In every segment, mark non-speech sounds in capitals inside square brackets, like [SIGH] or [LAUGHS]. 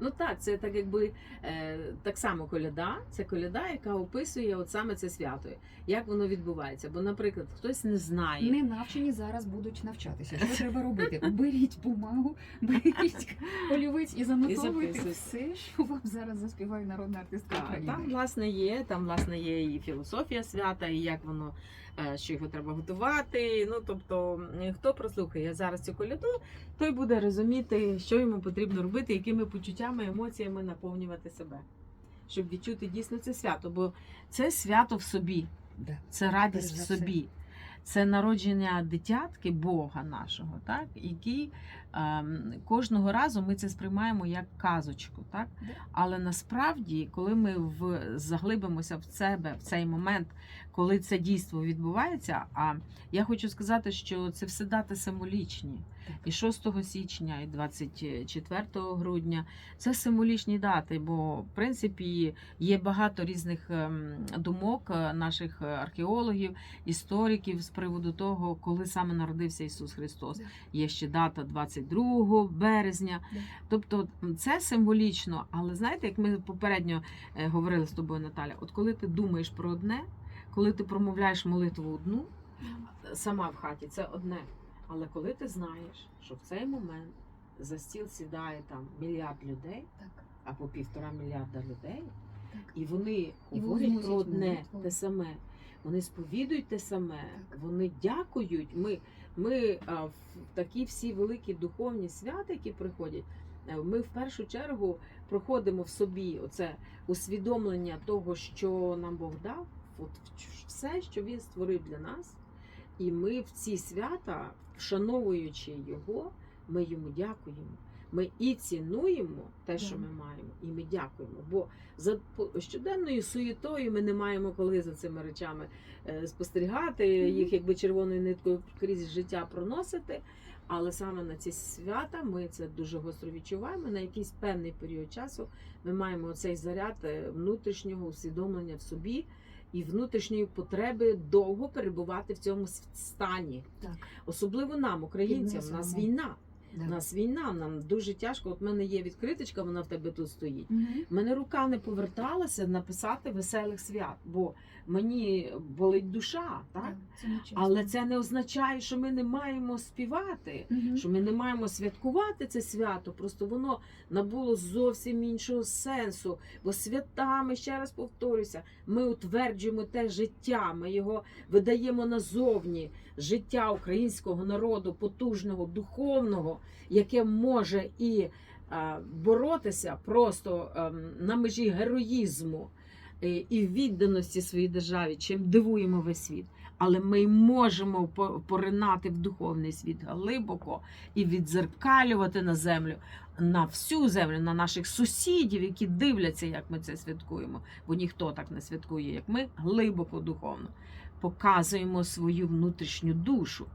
Ну так, це так якби е, так само коляда. Це коляда, яка описує от саме це свято, як воно відбувається. Бо, наприклад, хтось не знає. Не навчені зараз будуть навчатися. Що треба робити? [LAUGHS] Беріть бумагу, беріть олівець і занотовуйте записуйте. все, що вам зараз заспіває народна артистка України. там власне є, там власне є і філософія свята, і як воно, е, що його треба готувати. Ну тобто, хто прослухає зараз цю коляду, той буде розуміти, що йому потрібно робити, якими почуттями, емоціями наповнювати себе, щоб відчути дійсно це свято. Бо це свято в собі, це радість в собі. Це народження дитятки Бога нашого, так який кожного разу ми це сприймаємо як казочку, так але насправді, коли ми в заглибимося в себе в цей момент, коли це дійство відбувається. А я хочу сказати, що це все дати символічні. І 6 січня, і 24 грудня це символічні дати, бо в принципі є багато різних ем, думок е, наших археологів, істориків з приводу того, коли саме народився Ісус Христос. Є ще дата 22 березня. Тобто це символічно, але знаєте, як ми попередньо е, говорили з тобою, Наталя, от коли ти думаєш про одне, коли ти промовляєш молитву одну, сама в хаті це одне. Але коли ти знаєш, що в цей момент за стіл сідає там мільярд людей Так. або півтора мільярда людей, Так. і вони говорять про одне те саме, вони сповідують те саме, вони дякують. Ми, ми а, в такі всі великі духовні свята, які приходять. е, Ми в першу чергу проходимо в собі оце усвідомлення того, що нам Бог дав, от все, що Він створив для нас. І ми в ці свята, вшановуючи його, ми йому дякуємо. Ми і цінуємо те, що ми маємо, і ми дякуємо. Бо за щоденною суєтою ми не маємо коли за цими речами е, спостерігати, їх якби червоною ниткою крізь життя проносити. Але саме на ці свята ми це дуже гостро відчуваємо. На якийсь певний період часу ми маємо цей заряд е, внутрішнього усвідомлення в собі і внутрішньої потреби довго перебувати в цьому стані. Так. Особливо нам, українцям, у нас війна. У нас війна, нам дуже тяжко. От в мене є відкриточка, вона в тебе тут стоїть. Мгм. У мене рука не поверталася написати веселих свят, бо мені болить душа, так? Це. Але це не означає, що ми не маємо співати, Мгм. що ми не маємо святкувати це свято. Просто воно набуло зовсім іншого сенсу. Бо святами, ще раз повторюся, ми утверджуємо те життя, ми його видаємо назовні. Життя українського народу, потужного, духовного, яке може і е, боротися просто ем, на межі героїзму е, і відданості своїй державі, чим дивуємо весь світ. Але ми можемо поринати в духовний світ глибоко і відзеркалювати на землю, на всю землю, на наших сусідів, які дивляться, як ми це святкуємо. Бо ніхто так не святкує, як ми, глибоко духовно. Показуємо свою внутрішню душу.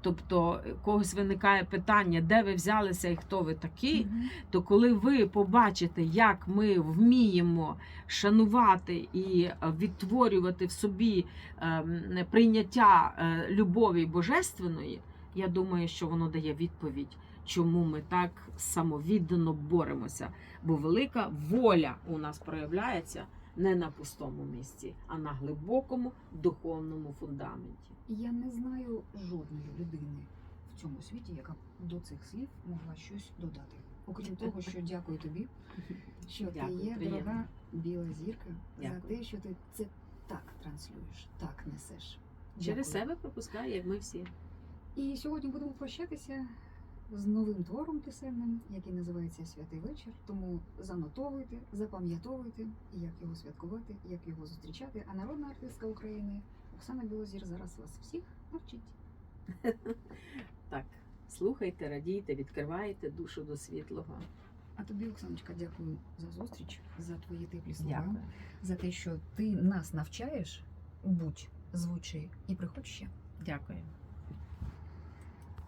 Тобто, е, когось виникає питання, де ви взялися і хто ви такі, Мгм. то коли ви побачите, як ми вміємо шанувати і е, відтворювати в собі ем, прийняття е, любові божественної, я думаю, що воно дає відповідь, чому ми так самовіддано боремося. Бо велика воля у нас проявляється не на пустому місці, а на глибокому духовному фундаменті. Я не знаю жодної людини в цьому світі, яка до цих слів могла щось додати. Окрім того, що дякую тобі, що Дякую, ти є приємно. дорога біла зірка за те, що ти це так транслюєш, так несеш. Через Дякую. себе пропускаю, як ми всі. І сьогодні будемо прощатися з новим твором пісенним, який називається Святий вечір. Тому занотовуйте, запам'ятовуйте, як його святкувати, як його зустрічати. А народна артистка України Оксана Білозір зараз вас всіх навчить. [LAUGHS] Так, слухайте, радійте, відкривайте душу до світлого. А тобі, Оксаночка, дякую за зустріч, за твої теплі слова, Дякую. за те, що ти нас навчаєш. Будь, звучи і приходь ще. Дякую.